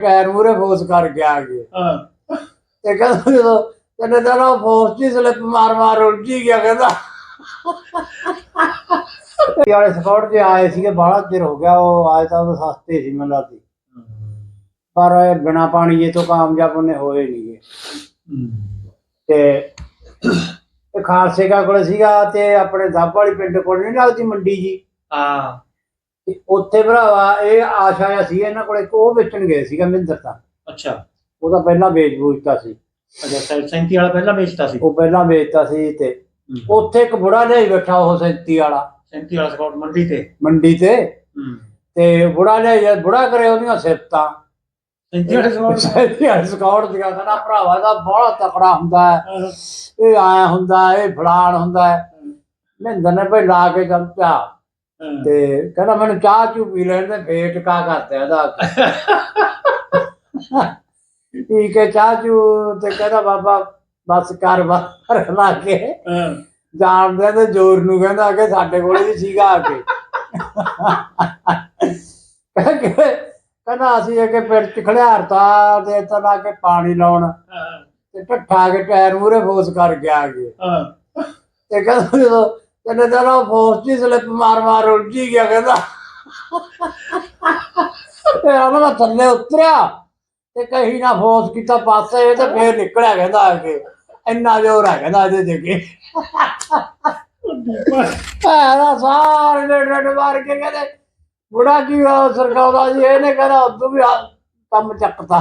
Tyre ਮੂਰੇ force ਕਰ ਗਿਆ ਹਾਂ। ਤੇ ਕਹਿੰਦਾ ਜਦੋਂ ਕਹਿੰਦੇ ਤਾਂ ਉਹ ਫੋਰਸ ਦੀ ਸਲਿੱਪ ਮਾਰ ਮਾਰ ਉਲਝੀ ਗਿਆ ਕਹਿੰਦਾ। ਇਹ ਵਾਲੇ ਸਕਾਊਟ ਜੇ ਆਏ ਸੀਗੇ ਬਾਹਲਾ ਚਿਰ ਹੋ ਗਿਆ ਉਹ ਆਏ ਤਾਂ ਉਹ ਸਸਤੇ ਸੀ ਮੈਨੂੰ ਲੱਗਦੀ। ਪਰ ਬਿਨਾ ਪਾਣੀ ਜੇ ਤੋਂ ਕਾਮਯਾਬ ਉਹਨੇ ਹੋਏ ਨਹੀਂਗੇ ਤੇ ਇਹ ਖਾਲਸੇ ਕਾ ਕੋਲ ਸੀਗਾ ਤੇ ਆਪਣੇ ਦੱਬ ਵਾਲੀ ਪਿੰਡ ਕੋਲ ਨਹੀਂ ਲੱਗਦੀ ਮੰਡੀ ਜੀ? ਹਾਂ। ਤੇ ਉੱਥੇ ਭਰਾਵਾ ਇਹ ਆਸ਼ਾ ਜਿਹਾ ਸੀ ਇਹਨਾਂ ਕੋਲੇ ਉਹ ਵੇਚਣ ਗਏ ਸੀਗਾ ਮਹਿੰਦਰ ਤਾਂ। ਅੱਛਾ। ਉਹਦਾ ਪਹਿਲਾਂ ਵੇਚ ਬੂਝਤਾ ਸੀ। ਅੱਛਾ ਸੈ- ਸੈਂਤੀ ਵਾਲਾ ਪਹਿਲਾਂ ਵੇਚਦਾ ਸੀ? ਉਹ ਪਹਿਲਾਂ ਵੇਚਤਾ ਸੀ ਤੇ ਉੱਥੇ ਇੱਕ ਬੁੜਾ ਲਿਆਈ ਬੈਠਾ ਉਹ ਸੈਂਤੀ ਵਾਲਾ। ਸੈਂਤੀ ਵਾਲਾ ਸਕਾਊਟ ਮੰਡੀ ਤੇ? ਮੰਡੀ ਤੇ। ਹੂੰ। ਤੇ ਬੁੜਾ ਲਿਆਈ ਬੁੜਾ ਕਰੇ ਉਹਦੀਆਂ ਸਿਫਤਾਂ। ਸੈਂਤੀ ਵਾਲੇ ਸਕਾਊਟ ਸੈਂਤੀ ਵਾਲੇ ਸਕਾਉਟ ਦੀਆਂ ਕਹਿੰਦਾ ਭਰਾਵਾ ਦਾ ਬੜਾ ਤਕੜਾ ਹੁੰਦਾ ਹੈ। ਇਹ ਆਇਆ ਹੁੰਦਾ ਇਹ ਫਲਾਣ ਹੁੰਦਾ ਹੈ। ਮਹਿੰਦਰ ਨੇ ਭਾਈ ਲਾ ਕੇ ਚਮਚਾ ਹਾਂ। ਤੇ ਕਹਿੰਦਾ ਮੈਨੂੰ ਚਾਹ ਚੂ ਪੀ ਲੈਣ ਦੇ ਫੇਰ ਟਕਾ ਕਰਦੇ ਇਹਦਾ ਪੀ ਕੇ ਚਾਹ ਚੂ ਤੇ ਕਹਿੰਦਾ ਬਾਬਾ ਬਸ ਕਰ ਬਾਹਰ ਲਾ ਕੇ। ਜਾਣਦੇ ਤੇ ਜ਼ੋਰ ਨੂੰ ਕਹਿੰਦਾ ਕਿ ਸਾਡੇ ਕੋਲ ਵੀ ਸੀਗਾ ਆ ਕੇ ਕਹਿੰਦਾ ਅਸੀਂ ਅੱਗੇ ਪਿੰਡ ਚ ਖੜਿਆਰਤਾ ਤੇ ਤਾਂ ਲਾ ਕੇ ਪਾਣੀ ਲਾਉਣ। ਤੇ ਠੱਠਾ ਕੇ ਟਾਇਰ ਮੂਰੇ ਫੋਰਸ ਕਰ ਗਿਆ ਅੱਗੇ ਹਾਂ। ਤੇ ਕਹਿੰਦਾ ਜਦੋਂ ਕਹਿੰਦੇ ਤਾਂ ਫੋਰਸ ਦੀ ਸਲਿੱਪ ਮਾਰ ਮਾਰ ਉਲਝੀ ਗਿਆ ਕਹਿੰਦਾ। ਤੇ ਉਹਨਾਂ ਥੱਲੇ ਉਤਰਿਆ ਤੇ ਕਹੀ ਨਾ ਫੋਰਸ ਕੀਤਾ ਪਾਸੇ ਤੇ ਫੇਰ ਨਿਕਲਿਆ ਕਹਿੰਦਾ ਅੱਗੇ ਇੰਨਾ ਜ਼ੋਰ ਹੈ ਕਹਿੰਦਾ ਇਹਦੇ ਦੇ ਕੇ। ਆਹ ਸਾਰੇ ਨੇ ਡੰਡ ਮਾਰ ਕੇ ਕਹਿੰਦੇ, ਬੁੜਾ ਕੀ ਹੋਇਆ ਸਰਕਾਉਂਦਾ ਜੀ? ਇਹਨੇ ਕਹਿੰਦਾ, ਉਦੋਂ ਵੀ ਕੰਮ ਚੱਕਦਾ